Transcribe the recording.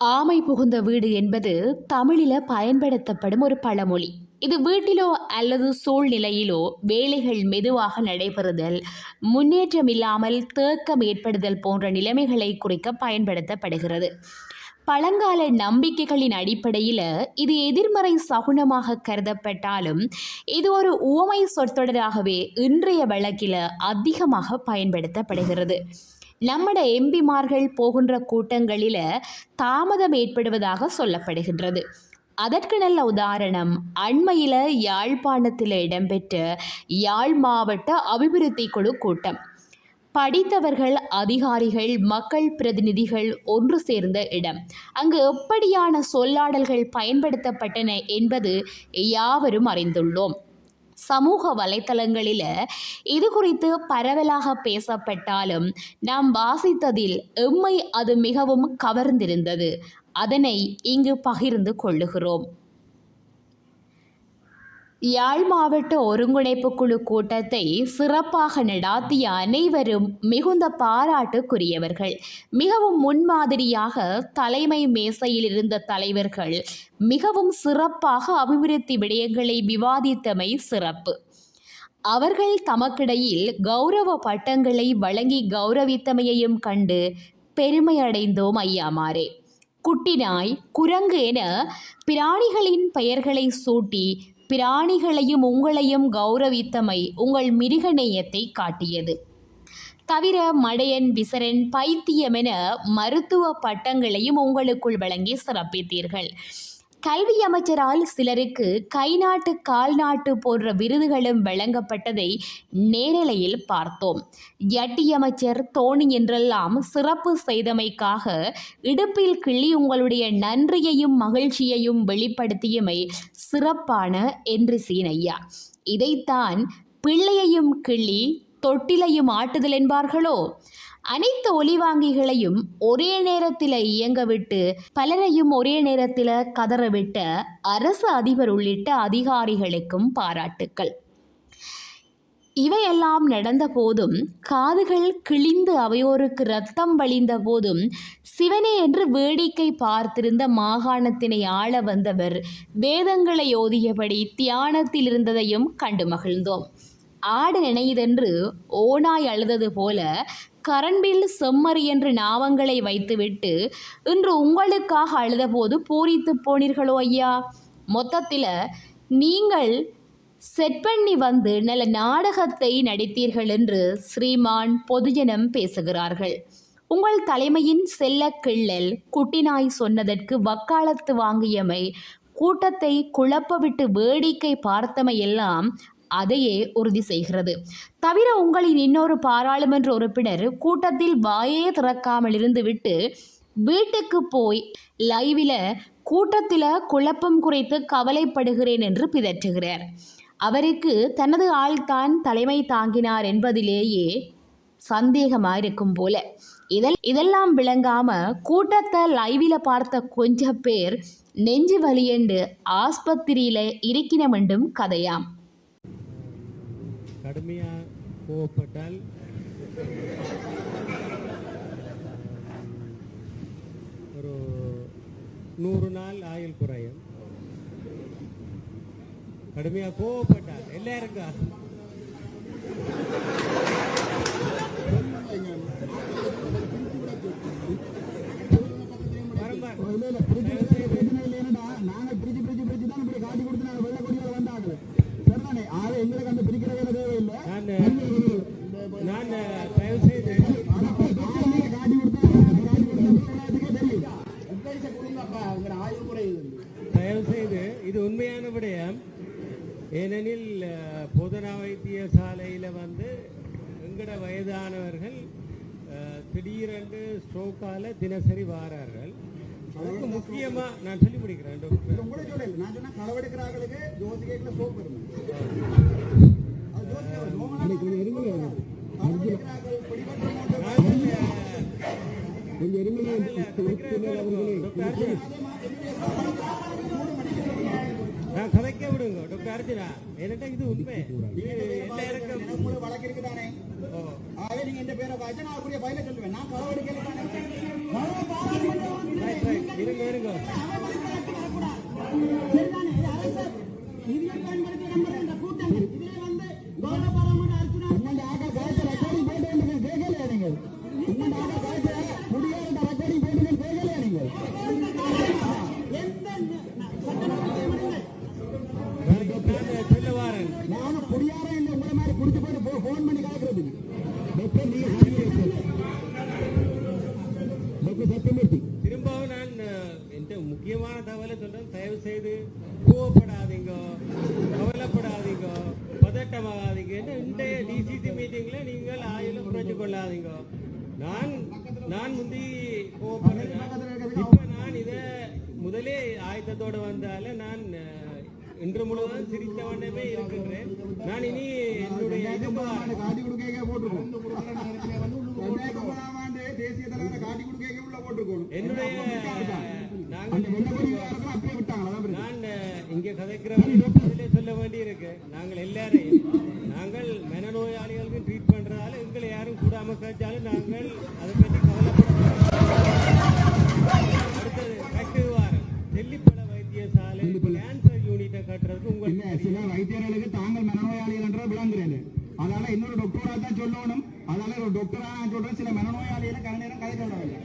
ஆமை புகுந்த வீடு என்பது தமிழில பயன்படுத்தப்படும் ஒரு பழமொழி. இது வீட்டிலோ அல்லது சூழ்நிலையிலோ வேலைகள் மெதுவாக நடைபெறுதல் முன்னேற்றம் இல்லாமல் தேக்கம் ஏற்படுதல் போன்ற நிலைமைகளை குறிக்க பயன்படுத்தப்படுகிறது. பழங்கால நம்பிக்கைகளின் அடிப்படையில் இது எதிர்மறை சகுனமாக கருதப்பட்டாலும் இது ஒரு உவமை சொற்றொடராகவே இன்றைய வழக்கில் அதிகமாக பயன்படுத்தப்படுகிறது. நம்மட எம்பிமார்கள் போகின்ற கூட்டங்களில் தாமதம் ஏற்படுவதாக சொல்லப்படுகின்றது. அதற்கு நல்ல உதாரணம் அண்மையில் யாழ்ப்பாணத்தில் இடம்பெற்ற யாழ் மாவட்ட அபிவிருத்தி குழு கூட்டம். படித்தவர்கள் அதிகாரிகள் மக்கள் பிரதிநிதிகள் ஒன்று சேர்ந்த இடம். அங்கு எப்படியான சொல்லாடல்கள் பயன்படுத்தப்பட்டன என்பது யாவரும் அறிந்துள்ளோம். சமூக வலைத்தளங்களில் இது குறித்து பரவலாக பேசப்பட்டாலும் நாம் வாசித்ததில் எம்மை அது மிகவும் கவர்ந்திருந்தது. அதனை இங்கு பகிர்ந்து கொள்ளுகிறோம். யாழ் மாவட்ட ஒருங்கிணைப்பு குழு கூட்டத்தை சிறப்பாக நடாத்திய அனைவரும் மிகுந்த பாராட்டுக்குரியவர்கள். மிகவும் முன்மாதிரியாக தலைமை மேசையில் இருந்த தலைவர்கள் மிகவும் சிறப்பாக அபிவிருத்தி விடயங்களை விவாதித்தமை சிறப்பு. அவர்கள் தமக்கிடையில் கௌரவ பட்டங்களை வழங்கி கௌரவித்தமையையும் கண்டு பெருமையடைந்தோம் ஐயாமாரே. குட்டினாய் குரங்கு என பிராணிகளின் பெயர்களை சூட்டி பிராணிகளையும் உங்களையும் கௌரவித்தமை உங்கள் மிருகநேயத்தை காட்டியது. தவிர மடையன் விசரன் பைத்தியமென மருத்துவ பட்டங்களையும் உங்களுக்குள் வழங்கி சிறப்பித்தீர்கள். கல்வி அமைச்சரால் சிலருக்கு கைநாட்டு கால்நாட்டு கால் நாட்டு போன்ற விருதுகளும் வழங்கப்பட்டதை நேரலையில் பார்த்தோம். யட்டி அமைச்சர் தோணி என்றெல்லாம் சிறப்பு செய்தமைக்காக இடுப்பில் கிள்ளி உங்களுடைய நன்றியையும் மகிழ்ச்சியையும் வெளிப்படுத்தியமை சிறப்பான என்று சீனையா. இதைத்தான் பிள்ளையையும் கிள்ளி தொட்டிலையும் ஆட்டுதல் என்பார்களோ? அனைத்து ஒலிவாங்கிகளையும் ஒரே நேரத்தில் இயங்கவிட்டு பலரையும் ஒரே நேரத்தில் கதறவிட்ட அரசு அதிபர் உள்ளிட்ட அதிகாரிகளுக்கும் பாராட்டுக்கள். இவையெல்லாம் நடந்த போதும் காதுகள் கிழிந்து அவையோருக்கு ரத்தம் வழிந்த போதும் சிவனே என்று வேடிக்கை பார்த்திருந்த மாகாணத்தினை ஆள வந்தவர் வேதங்களை ஓதியபடி தியானத்தில் இருந்ததையும் கண்டு மகிழ்ந்தோம். ஆடு நினைதென்று ஓனாய் அழுதது போல கரண்பில் செம்மறி என்று நாவங்களை வைத்துவிட்டு இன்று உங்களுக்காக அழுதபோது பூரித்து போனீர்களோ ஐயா? மொத்தத்தில் நீங்கள் செட் பண்ணி வந்து நல்ல நாடகத்தை நடித்தீர்கள் என்று ஸ்ரீமான் பொதுஜனம் பேசுகிறார்கள். உங்கள் தலைமையின் செல்ல கிள்ளல் குட்டினாய் சொன்னதற்கு வக்காலத்து வாங்கியமை கூட்டத்தை குழப்பவிட்டு வேடிக்கை பார்த்தமையெல்லாம் அதையே உறுதி செய்கிறது. தவிர உங்களின் இன்னொரு பாராளுமன்ற உறுப்பினர் கூட்டத்தில் வாயே திறக்காமல் இருந்துவிட்டு வீட்டுக்கு போய் லைவில் கூட்டத்தில் குழப்பம் குறித்து கவலைப்படுகிறேன் என்று பிதற்றுகிறார். அவருக்கு தனது ஆள்தான் தலைமை தாங்கினார் என்பதிலேயே சந்தேகமாக இருக்கும் போல. இதல் இதெல்லாம் விளங்காம கூட்டத்தை லைவில் பார்த்த கொஞ்ச பேர் நெஞ்சு வலியண்டு ஆஸ்பத்திரியில் இருக்கின என்றும் கதையாம். கடுமையாக கோவப்பட்டால் ஒரு நூறு நாள் ஆயுள் குறையும் கடுமையாக கோவப்பட்டால் எல்லாருக்கும் நாங்க பிரிச்சு தயவு செய்து இது. உண்மையான விடயம். ஏனெனில் பொதுநா வைத்தியசாலையில் வந்து எங்கட வயதானவர்கள் திடீரென்று ஸ்ட்ரோக்கால தினசரி வாரார்கள். அதுக்கு முக்கியமா நான் சொல்லி முடிக்கிறேன் டாக்டர். கொஞ்சம் இருங்களே நான் நான் கதைக்க விடுங்க டாக்டர் அர்ஜுனா என்னட்ட இது உண்மை வழக்கு இருக்குதானே ஓ, நீங்க இந்த பேரை வச்சு நான் அப்படியே பயில சொல்லுவேன் நான் களவெடுக்கல தானே right, right. இருங்க முக்கியமான தகவலை சொல்றேன். தயவு செய்து கோவப்படாதீங்க. கவலைப்படாதீங்க. பதட்டமாகாதீங்க. இன்றைய டிசிசி மீட்டிங்ல நீங்கள் ஆயிரம் குறைச்சு கொள்ளாதீங்க. நான் நான் முந்தி இப்ப நான் இத முதலே ஆயத்தத்தோட வந்தால நான் இன்று முழுவதும் சிரித்த வண்ணமே இருக்கின்றேன். நான் இனி என்னுடைய உள்ள போட்டிருக்கோம் என்னுடைய அந்த நாங்கள் வெள்ளப்படி விவகாரத்தை அப்படியே விட்டாங்களா? அதான் பிரச்சனை. நான் அஹ், இங்கே கதைக்கிறவங்க அதிலே சொல்ல வேண்டி இருக்கு நாங்கள் எல்லாரையும் நாங்கள் மனநோயாளிகளுக்கு ட்ரீட் பண்றதால எங்களை யாரும் கூடாம கழிச்சாலும் நாங்கள் அதை பற்றி கவலைப்பட அடுத்தது கட்டு வாரம் தெல்லிப்பள வைத்தியசாலை கேன்சர் யூனிட்டை கட்டுறதுக்கு உங்களுக்கு சில வைத்தியர்களுக்கு தாங்கள் மனநோயாளிகள் என்ற விளங்குறேன் அதனால இன்னொரு டாக்டரா தான் சொல்லணும். அதனால ஒரு டாக்டரா நான் சொல்றேன். சில மனநோயாளிகளை கலை நேரம் கதை சொல்லவில்லை